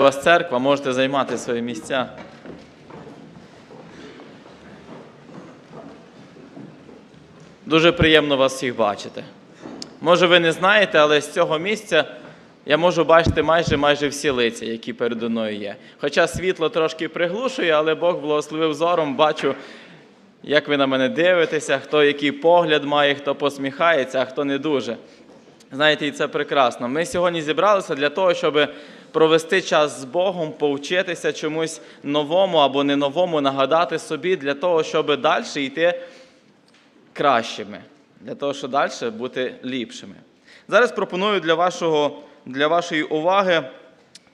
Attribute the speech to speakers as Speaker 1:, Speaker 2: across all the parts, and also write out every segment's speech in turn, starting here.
Speaker 1: У вас церква, можете займати свої місця. Дуже приємно вас всіх бачити. Може, ви не знаєте, але з цього місця я можу бачити майже майже всі лиця, які передо мною є. Хоча світло трошки приглушує, але Бог благословив зором, бачу, як ви на мене дивитеся, хто який погляд має, хто посміхається, а хто не дуже. Знаєте, і це прекрасно. Ми сьогодні зібралися для того, щоб провести час з Богом, повчитися чомусь новому або не новому, нагадати собі для того, щоб далі йти кращими, для того, щоб далі бути ліпшими. Зараз пропоную для, вашого, для вашої уваги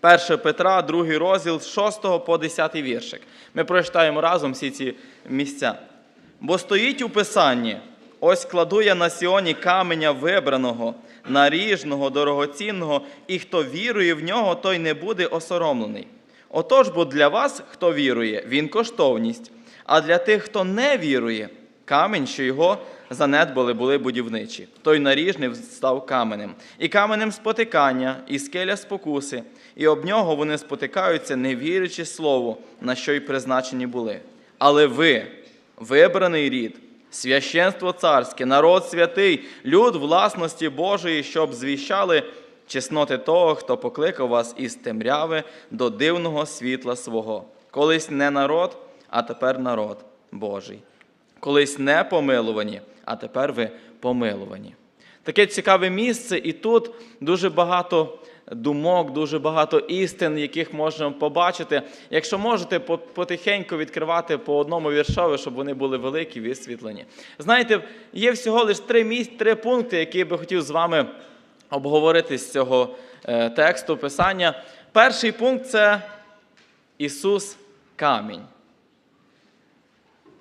Speaker 1: 1 Петра, другий розділ з 6 по 10 віршик. Ми прочитаємо разом всі ці місця. Бо стоїть у Писанні, ось кладу я на Сіоні каменя вибраного, наріжного, дорогоцінного, і хто вірує в нього, той не буде осоромлений. Отож, бо для вас, хто вірує, він коштовність, а для тих, хто не вірує, камінь, що його занедбали, були будівничі. Той наріжний став каменем, і каменем спотикання, і скеля спокуси, і об нього вони спотикаються, не вірячи слову, на що й призначені були. Але ви, вибраний рід, священство царське, народ святий, люд власності Божої, щоб звіщали чесноти того, хто покликав вас із темряви до дивного світла свого. Колись не народ, а тепер народ Божий. Колись не помилувані, а тепер ви помилувані. Таке цікаве місце, і тут дуже багато думок, дуже багато істин, яких можна побачити. Якщо можете, потихеньку відкривати по одному віршові, щоб вони були великі, висвітлені. Знаєте, є всього лише три місць, три пункти, які я би хотів з вами обговорити з цього е, тексту Писання. Перший пункт це Ісус камінь.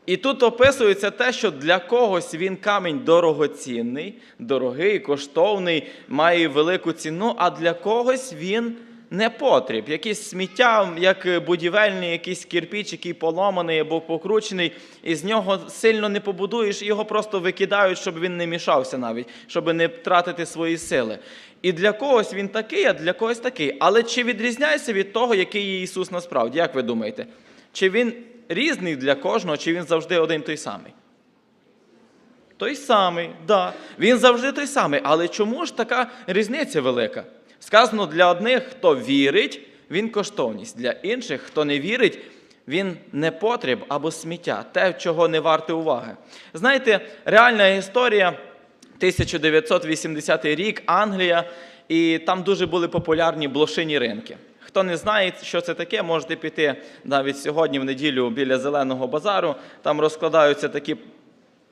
Speaker 1: І тут описується те, що для когось він камінь дорогоцінний, дорогий, коштовний, має велику ціну, а для когось він не потріб. Якийсь сміття, як будівельний, якийсь кирпіч, який поломаний або покручений, і з нього сильно не побудуєш, його просто викидають, щоб він не мішався навіть, щоб не втратити свої сили. І для когось він такий, а для когось такий. Але чи відрізняється від того, який є Ісус насправді? Як ви думаєте? Чи він різний для кожного, чи він завжди один той самий? Той самий, да. Він завжди той самий. Але чому ж така різниця велика? Сказано, для одних, хто вірить, він коштовність, для інших, хто не вірить, він не потріб або сміття, те, чого не варте уваги. Знаєте, реальна історія 1980 рік, Англія, і там дуже були популярні блошині ринки. Хто не знає, що це таке, можете піти навіть сьогодні, в неділю, біля зеленого базару. Там розкладаються такі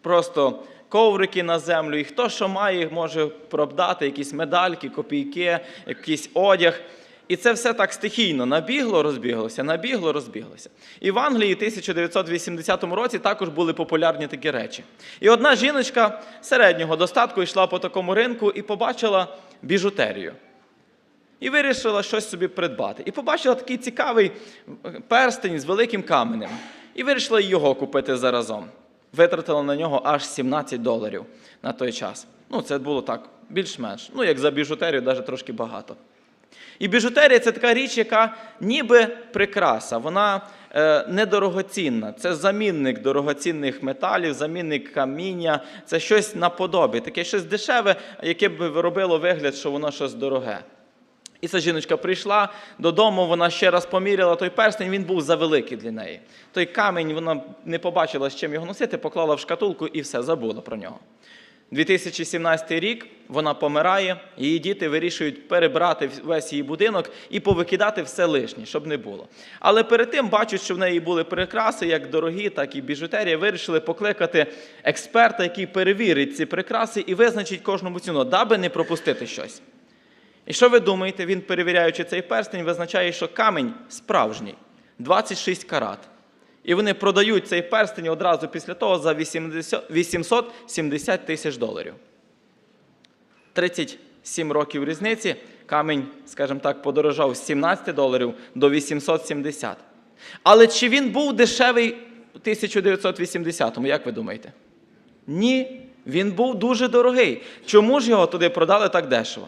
Speaker 1: просто коврики на землю, і хто що має, може продати якісь медальки, копійки, якийсь одяг. І це все так стихійно набігло, розбіглося, набігло, розбіглося. І в Англії в 1980 році також були популярні такі речі. І одна жіночка середнього достатку йшла по такому ринку і побачила біжутерію. І вирішила щось собі придбати. І побачила такий цікавий перстень з великим каменем. І вирішила його купити заразом. Витратила на нього аж 17 доларів на той час. Ну, це було так, більш-менш. Ну, як за біжутерію, навіть трошки багато. І біжутерія це така річ, яка ніби прикраса, вона е, недорогоцінна. Це замінник дорогоцінних металів, замінник каміння, це щось наподобі, таке щось дешеве, яке б робило вигляд, що воно щось дороге. І ця жіночка прийшла додому, вона ще раз поміряла той перстень, він був завеликий для неї. Той камінь вона не побачила, з чим його носити, поклала в шкатулку і все, забула про нього. 2017 рік вона помирає, її діти вирішують перебрати весь її будинок і повикидати все лишнє, щоб не було. Але перед тим бачать, що в неї були прикраси, як дорогі, так і біжутерія. Вирішили покликати експерта, який перевірить ці прикраси і визначить кожному ціну, даби не пропустити щось. І що ви думаєте, він, перевіряючи цей перстень, визначає, що камінь справжній 26 карат. І вони продають цей перстень одразу після того за 80 870 тисяч доларів. 37 років різниці. Камінь, скажімо так, подорожав з 17 доларів до 870. Але чи він був дешевий у 1980-му, як ви думаєте? Ні, він був дуже дорогий. Чому ж його туди продали так дешево?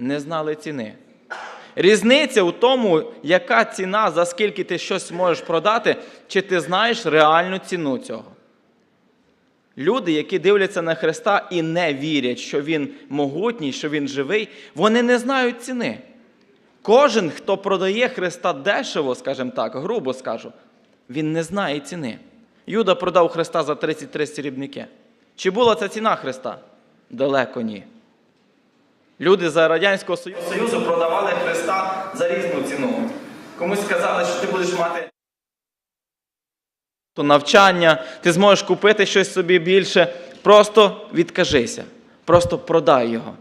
Speaker 1: Не знали ціни. Різниця у тому, яка ціна, за скільки ти щось можеш продати, чи ти знаєш реальну ціну цього. Люди, які дивляться на Христа і не вірять, що Він могутній, що Він живий, вони не знають ціни. Кожен, хто продає Христа дешево, скажімо так, грубо скажу, він не знає ціни. Юда продав Христа за 33 срібники. Чи була ця ціна Христа? Далеко ні. Люди за Радянського Союзу продавали Христа за різну ціну. Комусь сказали, що ти будеш мати то навчання, ти зможеш купити щось собі більше. Просто відкажися, просто продай його.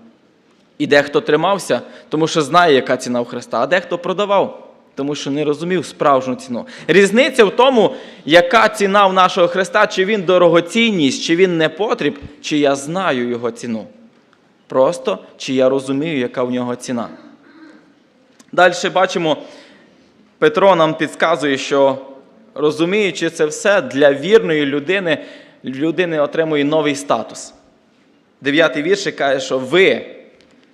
Speaker 1: І дехто тримався, тому що знає, яка ціна у Христа, а дехто продавав, тому що не розумів справжню ціну. Різниця в тому, яка ціна в нашого Христа, чи він дорогоцінність, чи він не потріб, чи я знаю його ціну. Просто чи я розумію, яка в нього ціна. Далі бачимо, Петро нам підказує, що розуміючи це все, для вірної людини людини отримує новий статус. Дев'ятий віршик каже, що ви,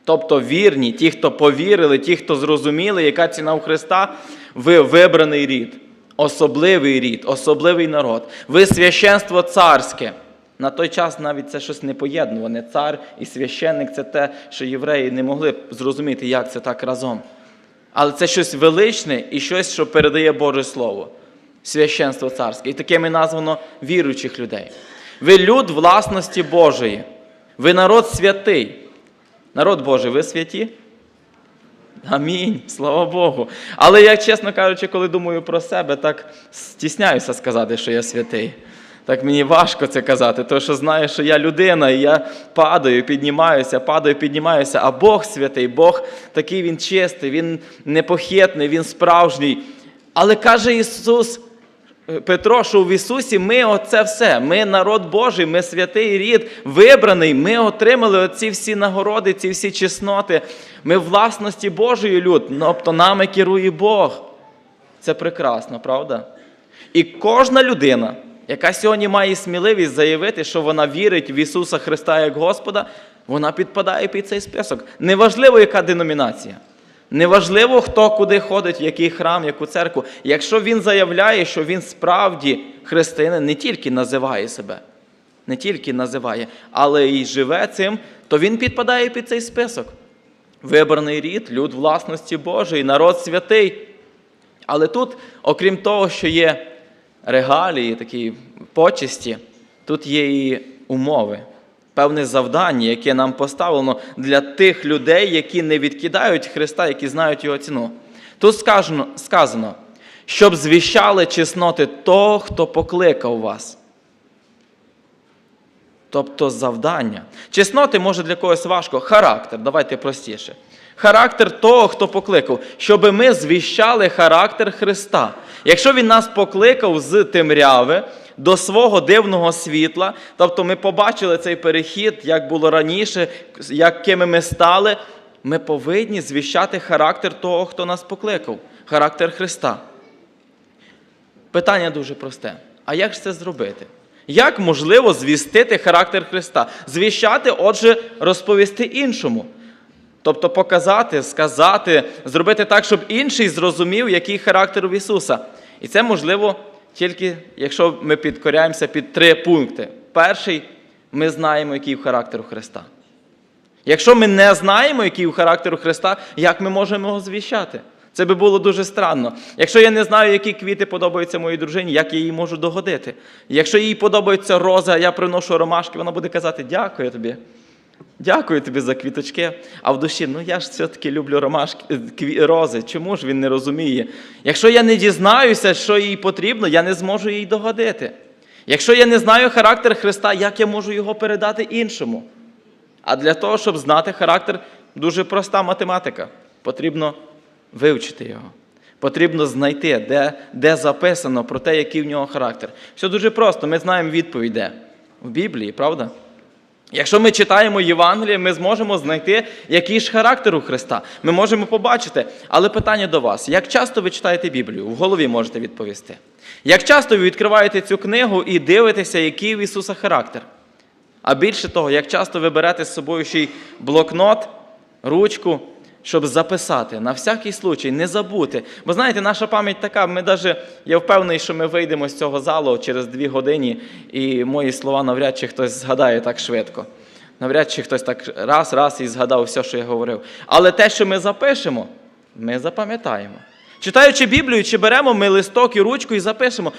Speaker 1: тобто вірні, ті, хто повірили, ті, хто зрозуміли, яка ціна у Христа, ви вибраний рід, особливий рід, особливий народ. Ви священство царське. На той час навіть це щось не поєднуване. Цар і священник це те, що євреї не могли зрозуміти, як це так разом. Але це щось величне і щось, що передає Боже Слово. Священство царське. І такими названо віруючих людей. Ви люд власності Божої. Ви народ святий. Народ Божий, ви святі? Амінь, слава Богу. Але я, чесно кажучи, коли думаю про себе, так стісняюся сказати, що я святий. Так мені важко це казати, тому що знаю, що я людина, і я падаю, піднімаюся, падаю, піднімаюся, а Бог святий, Бог такий Він чистий, Він непохитний, Він справжній. Але каже Ісус, Петро, що в Ісусі ми оце все. Ми народ Божий, ми святий рід, вибраний. Ми отримали оці всі нагороди, ці всі чесноти. Ми власності Божої люд, тобто нами керує Бог. Це прекрасно, правда? І кожна людина, яка сьогодні має сміливість заявити, що вона вірить в Ісуса Христа як Господа, вона підпадає під цей список. Неважливо, яка деномінація. Неважливо, хто куди ходить, в який храм, яку церкву. Якщо він заявляє, що він справді християнин, не тільки називає себе, не тільки називає, але і живе цим, то він підпадає під цей список. Вибраний рід, люд власності Божої, народ святий. Але тут, окрім того, що є регалії, такі почесті, тут є і умови певне завдання, яке нам поставлено для тих людей, які не відкидають Христа, які знають його ціну. Тут сказано, сказано щоб звіщали чесноти того, хто покликав вас. Тобто завдання. Чесноти може для когось важко. Характер, давайте простіше. Характер того, хто покликав, щоб ми звіщали характер Христа. Якщо Він нас покликав з темряви, до свого дивного світла. Тобто ми побачили цей перехід, як було раніше, якими ми стали. Ми повинні звіщати характер того, хто нас покликав, характер Христа. Питання дуже просте. А як ж це зробити? Як можливо звістити характер Христа? Звіщати, отже, розповісти іншому. Тобто показати, сказати, зробити так, щоб інший зрозумів, який характер у Ісуса. І це можливо тільки якщо ми підкоряємося під три пункти. Перший, ми знаємо, який характер у Христа. Якщо ми не знаємо, який у Христа, як ми можемо його звіщати? Це би було дуже странно. Якщо я не знаю, які квіти подобаються моїй дружині, як я їй можу догодити. Якщо їй подобаються рози, а я приношу ромашки, вона буде казати, дякую тобі. Дякую тобі за квіточки. А в душі, ну я ж все-таки люблю ромашки, кві, рози. Чому ж він не розуміє? Якщо я не дізнаюся, що їй потрібно, я не зможу їй догодити. Якщо я не знаю характер Христа, як я можу його передати іншому? А для того, щоб знати характер, дуже проста математика. Потрібно вивчити його. Потрібно знайти, де де записано про те, який в нього характер. Все дуже просто. Ми знаємо відповідь де? В Біблії, правда? Якщо ми читаємо Євангеліє, ми зможемо знайти, який ж характер у Христа. Ми можемо побачити. Але питання до вас: як часто ви читаєте Біблію? В голові можете відповісти. Як часто ви відкриваєте цю книгу і дивитеся, який в Ісуса характер? А більше того, як часто ви берете з собою ще й блокнот, ручку, щоб записати на всякий случай, не забути. Бо знаєте, наша пам'ять така, ми даже, я впевнений, що ми вийдемо з цього залу через дві години, і мої слова навряд чи хтось згадає так швидко. Навряд чи хтось так раз, раз і згадав все, що я говорив. Але те, що ми запишемо, ми запам'ятаємо. Читаючи Біблію, чи беремо ми листок і ручку і запишемо.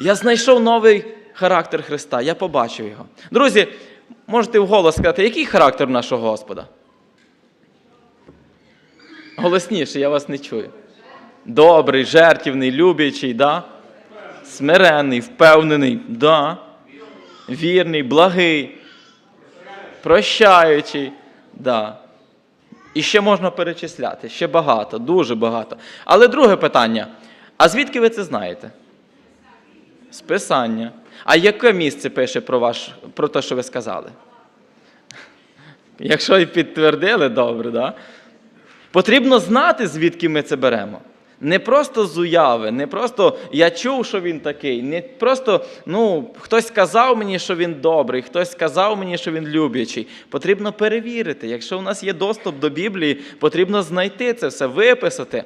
Speaker 1: Я знайшов новий характер Христа, я побачив його. Друзі, можете вголос сказати, який характер нашого Господа? Голосніше, я вас не чую. Добрий, жертівний, любячий, да? смиренний, впевнений, да? вірний, благий, прощаючий. Да. І ще можна перечисляти, ще багато, дуже багато. Але друге питання: а звідки ви це знаєте? З Писання. А яке місце пише про, ваш, про те, що ви сказали? Якщо і підтвердили, добре, да? Потрібно знати, звідки ми це беремо. Не просто з уяви, не просто я чув, що він такий, не просто ну, хтось сказав мені, що він добрий, хтось сказав мені, що він люблячий. Потрібно перевірити. Якщо у нас є доступ до Біблії, потрібно знайти це все, виписати.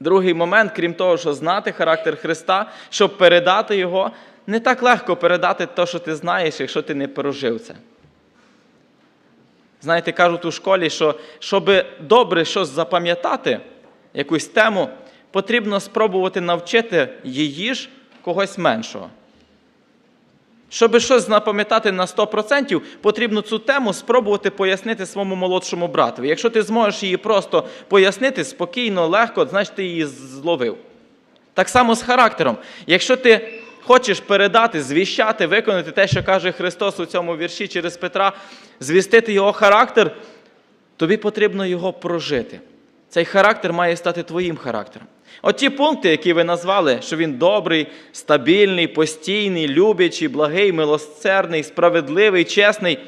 Speaker 1: Другий момент, крім того, що знати характер Христа, щоб передати його, не так легко передати те, що ти знаєш, якщо ти не пережив це. Знаєте, кажуть у школі, що щоб добре щось запам'ятати, якусь тему, потрібно спробувати навчити її ж когось меншого. Щоб щось запам'ятати на 100%, потрібно цю тему спробувати пояснити своєму молодшому братові. Якщо ти зможеш її просто пояснити спокійно, легко, значить ти її зловив. Так само з характером. Якщо ти хочеш передати, звіщати, виконати те, що каже Христос у цьому вірші через Петра, звістити його характер, тобі потрібно його прожити. Цей характер має стати твоїм характером. От ті пункти, які ви назвали, що він добрий, стабільний, постійний, любячий, благий, милосердний, справедливий, чесний.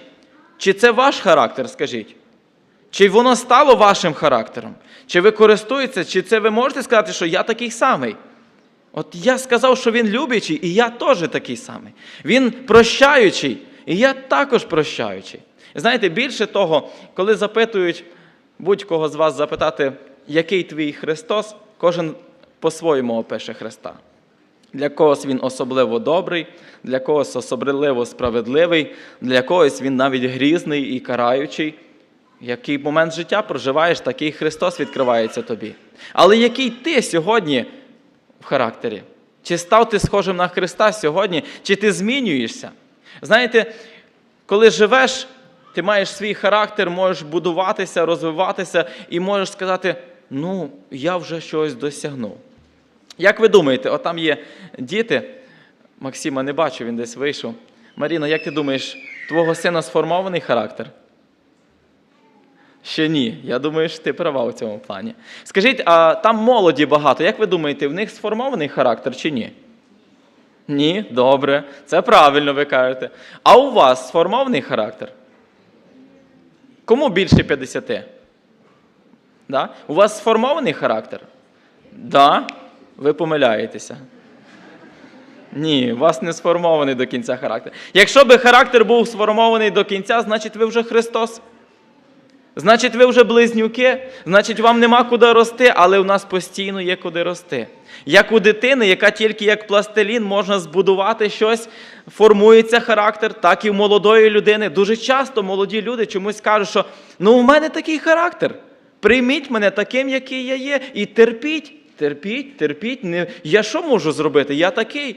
Speaker 1: Чи це ваш характер, скажіть? Чи воно стало вашим характером? Чи ви користуєтеся, чи це ви можете сказати, що я такий самий? От я сказав, що він любячий, і я теж такий самий. Він прощаючий, і я також прощаючий. І знаєте, більше того, коли запитують будь-кого з вас запитати, який твій Христос, кожен по-своєму опише Христа. Для когось він особливо добрий, для когось особливо справедливий, для когось він навіть грізний і караючий. Який момент життя проживаєш, такий Христос відкривається тобі. Але який ти сьогодні в характері? Чи став ти схожим на Христа сьогодні, чи ти змінюєшся? Знаєте, коли живеш, ти маєш свій характер, можеш будуватися, розвиватися і можеш сказати: ну, я вже щось досягнув. Як ви думаєте, от там є діти, Максима не бачу, він десь вийшов. Маріно, як ти думаєш, твого сина сформований характер? Ще ні. Я думаю, що ти права у цьому плані. Скажіть, а там молоді багато. Як ви думаєте, в них сформований характер чи ні? Ні, добре. Це правильно ви кажете. А у вас сформований характер? Кому більше 50? Да? У вас сформований характер? Да. Ви помиляєтеся. Ні, у вас не сформований до кінця характер. Якщо би характер був сформований до кінця, значить ви вже Христос. Значить, ви вже близнюки, значить, вам нема куди рости, але у нас постійно є куди рости. Як у дитини, яка тільки як пластилін можна збудувати щось, формується характер, так і в молодої людини. Дуже часто молоді люди чомусь кажуть, що ну у мене такий характер. Прийміть мене таким, який я є, і терпіть, терпіть, терпіть. Не... Я що можу зробити? Я такий.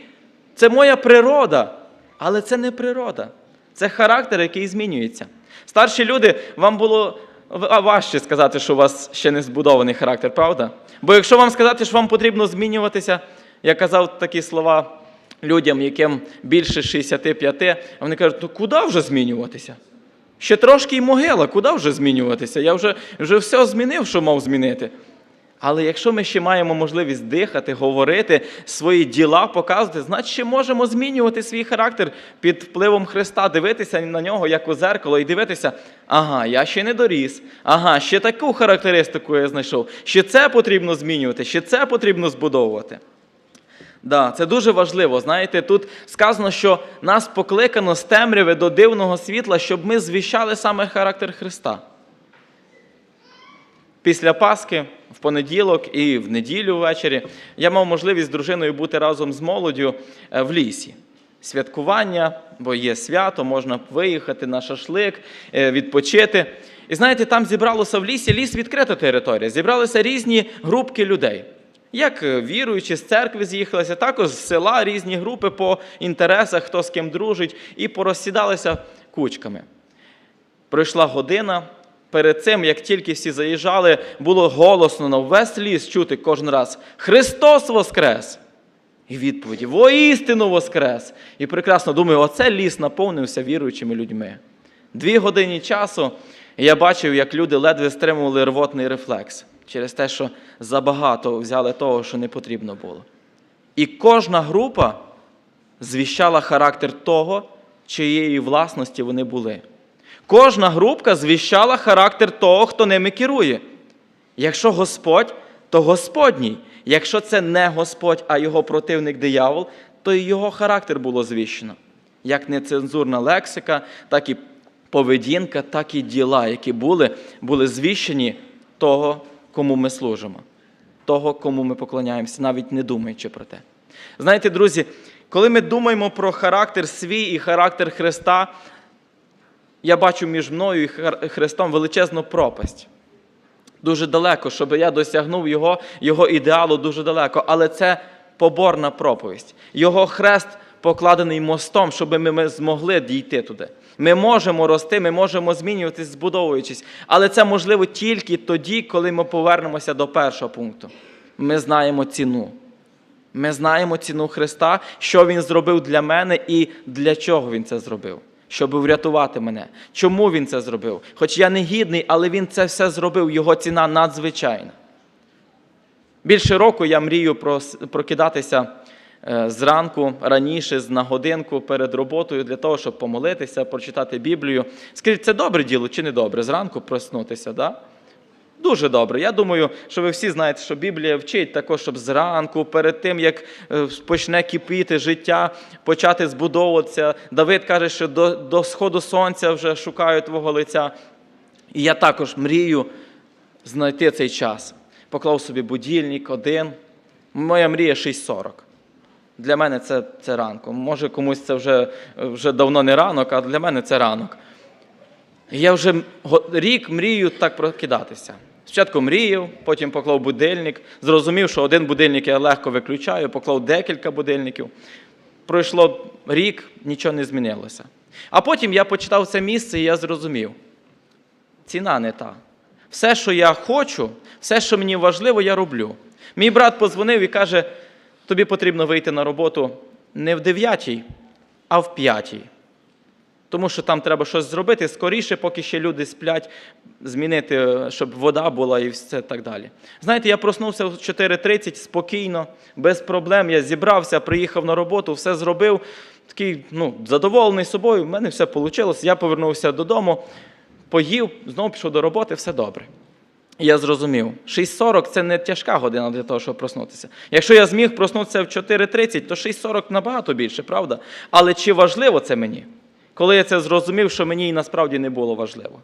Speaker 1: Це моя природа. Але це не природа. Це характер, який змінюється. Старші люди, вам було важче сказати, що у вас ще не збудований характер, правда? Бо якщо вам сказати, що вам потрібно змінюватися, я казав такі слова людям, яким більше 65, а вони кажуть, ну куди вже змінюватися? Ще трошки й могила, куди вже змінюватися? Я вже, вже все змінив, що мав змінити. Але якщо ми ще маємо можливість дихати, говорити, свої діла показувати, значить ще можемо змінювати свій характер під впливом Христа, дивитися на нього як у зеркало, і дивитися, ага, я ще не доріс, ага, ще таку характеристику я знайшов, ще це потрібно змінювати, ще це потрібно збудовувати. Да, це дуже важливо. Знаєте, тут сказано, що нас покликано з темряви до дивного світла, щоб ми звіщали саме характер Христа. Після Пасхи, в понеділок і в неділю ввечері я мав можливість з дружиною бути разом з молоддю е, в лісі. Святкування, бо є свято, можна виїхати на шашлик, е, відпочити. І знаєте, там зібралося в лісі, ліс відкрита територія. Зібралися різні групки людей. Як е, віруючі з церкви з'їхалися, також з села різні групи по інтересах, хто з ким дружить, і порозсідалися кучками. Пройшла година. Перед цим, як тільки всі заїжджали, було голосно на весь ліс чути кожен раз Христос Воскрес! І відповіді воістину Воскрес! І прекрасно думаю, оце ліс наповнився віруючими людьми. Дві години часу я бачив, як люди ледве стримували рвотний рефлекс через те, що забагато взяли того, що не потрібно було. І кожна група звіщала характер того, чиєї власності вони були. Кожна групка звіщала характер того, хто ними керує. Якщо Господь, то Господній. Якщо це не Господь, а його противник диявол, то і його характер було звіщено. Як нецензурна лексика, так і поведінка, так і діла, які були, були звіщені того, кому ми служимо, того, кому ми поклоняємося, навіть не думаючи про те. Знаєте, друзі, коли ми думаємо про характер свій і характер Христа, я бачу між мною і Христом величезну пропасть. Дуже далеко, щоб я досягнув його, його ідеалу дуже далеко. Але це поборна проповідь. Його хрест покладений мостом, щоб ми змогли дійти туди. Ми можемо рости, ми можемо змінюватись, збудовуючись. Але це можливо тільки тоді, коли ми повернемося до першого пункту. Ми знаємо ціну. Ми знаємо ціну Христа, що Він зробив для мене і для чого Він це зробив, щоб врятувати мене. Чому Він це зробив? Хоч я не гідний, але Він це все зробив, його ціна надзвичайна. Більше року я мрію прокидатися е, зранку раніше, на годинку перед роботою для того, щоб помолитися, прочитати Біблію. Скажіть, це добре діло чи не добре? Зранку проснутися, да? Дуже добре. Я думаю, що ви всі знаєте, що Біблія вчить також, щоб зранку, перед тим, як е, почне кипіти життя, почати збудовуватися. Давид каже, що до, до сходу сонця вже шукаю твого лиця. І я також мрію знайти цей час. Поклав собі будильник один. Моя мрія 6.40. Для мене це, це ранку. Може, комусь це вже, вже давно не ранок, а для мене це ранок. Я вже рік мрію так прокидатися. Спочатку мріяв, потім поклав будильник, зрозумів, що один будильник я легко виключаю, поклав декілька будильників. Пройшло рік, нічого не змінилося. А потім я почитав це місце і я зрозумів, ціна не та. Все, що я хочу, все, що мені важливо, я роблю. Мій брат позвонив і каже: тобі потрібно вийти на роботу не в 9, а в 5. Тому що там треба щось зробити скоріше, поки ще люди сплять, змінити, щоб вода була і все так далі. Знаєте, я проснувся в 4.30 спокійно, без проблем. Я зібрався, приїхав на роботу, все зробив. Такий ну, задоволений собою, в мене все вийшло. Я повернувся додому, поїв, знову пішов до роботи, все добре. Я зрозумів, 6.40 це не тяжка година для того, щоб проснутися. Якщо я зміг проснутися в 4.30, то 6.40 набагато більше, правда? Але чи важливо це мені? Коли я це зрозумів, що мені і насправді не було важливо.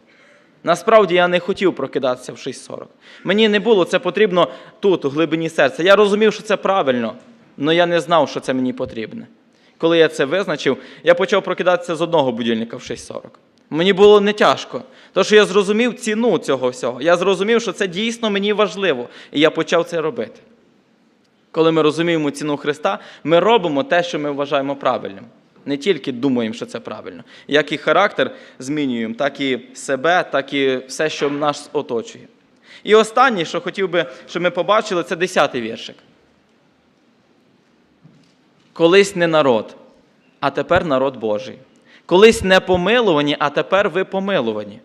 Speaker 1: Насправді я не хотів прокидатися в 6.40. Мені не було це потрібно тут, у глибині серця. Я розумів, що це правильно, але я не знав, що це мені потрібне. Коли я це визначив, я почав прокидатися з одного будильника в 6.40. Мені було не тяжко, тому що я зрозумів ціну цього всього. Я зрозумів, що це дійсно мені важливо, і я почав це робити. Коли ми розуміємо ціну Христа, ми робимо те, що ми вважаємо правильним. Не тільки думаємо, що це правильно. Як і характер змінюємо, так і себе, так і все, що нас оточує. І останнє, що хотів би, щоб ми побачили, це 10-й віршик. Колись не народ, а тепер народ Божий. Колись не помилувані, а тепер ви помилувані.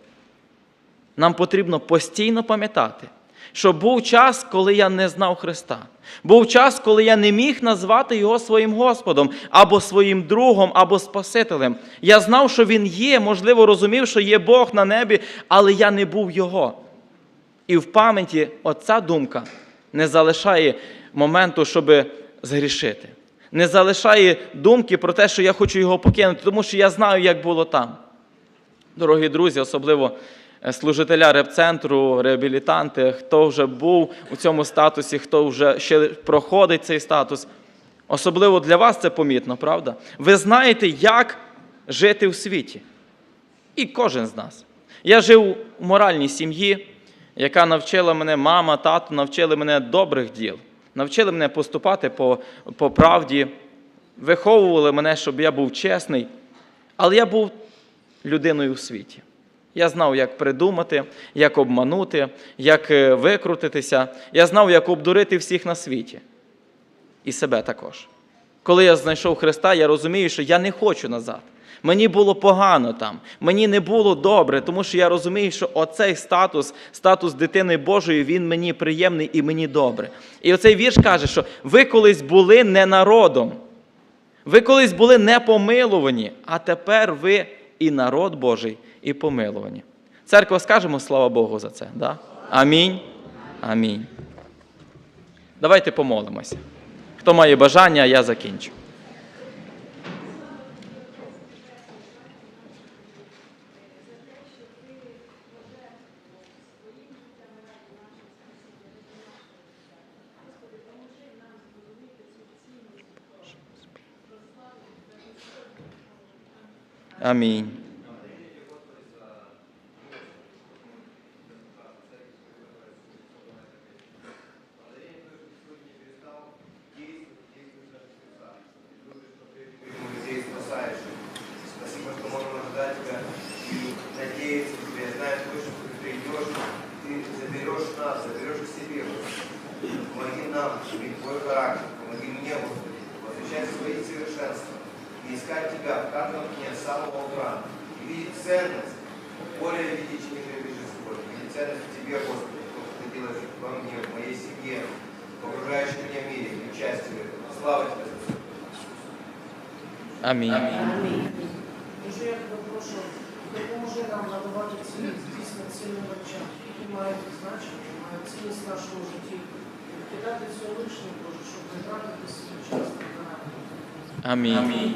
Speaker 1: Нам потрібно постійно пам'ятати, що був час, коли я не знав Христа. Був час, коли я не міг назвати Його своїм Господом, або своїм другом, або Спасителем. Я знав, що Він є, можливо, розумів, що є Бог на небі, але я не був Його. І в пам'яті оця думка не залишає моменту, щоб згрішити. Не залишає думки про те, що я хочу його покинути, тому що я знаю, як було там. Дорогі друзі, особливо служителя репцентру, реабілітанти, хто вже був у цьому статусі, хто вже ще проходить цей статус. Особливо для вас це помітно, правда? Ви знаєте, як жити в світі. І кожен з нас. Я жив у моральній сім'ї, яка навчила мене, мама, тато навчили мене добрих діл, навчили мене поступати по, по правді, виховували мене, щоб я був чесний. Але я був людиною в світі. Я знав, як придумати, як обманути, як е, викрутитися. Я знав, як обдурити всіх на світі. І себе також. Коли я знайшов Христа, я розумію, що я не хочу назад. Мені було погано там, мені не було добре, тому що я розумію, що оцей статус, статус дитини Божої, він мені приємний і мені добре. І оцей вірш каже, що ви колись були не народом, ви колись були не помилувані, а тепер ви і народ Божий, і помилувані. Церква, скажемо слава Богу за це. Да? Амінь. Амінь. Давайте помолимося. Хто має бажання, я закінчу. Амінь.
Speaker 2: Что ты придешь, ты заберешь нас, заберешь к себе. Господи. Помоги нам иметь твой характер, помоги мне, Господи, возвещать свои совершенства и искать тебя в каждом дне с самого утра и видеть ценность, более видеть, чем видишь сегодня, видеть ценность в тебе, Господи, то, что ты делаешь во мне, в моей семье, в окружающем меня мире, и участие в этом. Слава тебе за все.
Speaker 1: Амінь.
Speaker 3: Дуже я тебе прошу, допоможи нам надавати цінність дійсно цінним речам, які мають значення, мають цінність в нашому житті. Кидати все лишнє, Боже, щоб не тратити свій час на
Speaker 1: Амінь.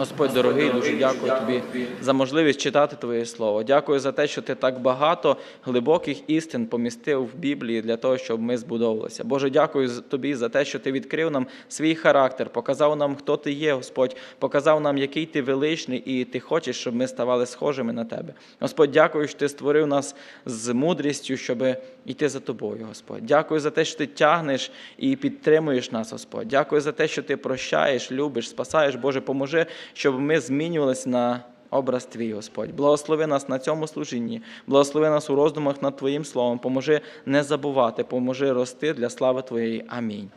Speaker 1: Господь дорогий, дуже дякую тобі за можливість читати Твоє Слово. Дякую за те, що ти так багато глибоких істин помістив в Біблії для того, щоб ми збудовувалися. Боже, дякую тобі за те, що ти відкрив нам свій характер, показав нам, хто ти є, Господь, показав нам, який ти величний, і ти хочеш, щоб ми ставали схожими на тебе. Господь, дякую, що ти створив нас з мудрістю, щоб йти за тобою, Господь. Дякую за те, що ти тягнеш і підтримуєш нас, Господь. Дякую за те, що ти прощаєш, любиш, спасаєш. Боже, поможи, щоб ми змінювалися на образ Твій, Господь. Благослови нас на цьому служінні, благослови нас у роздумах над Твоїм словом. Поможи не забувати, поможи рости для слави Твоєї. Амінь.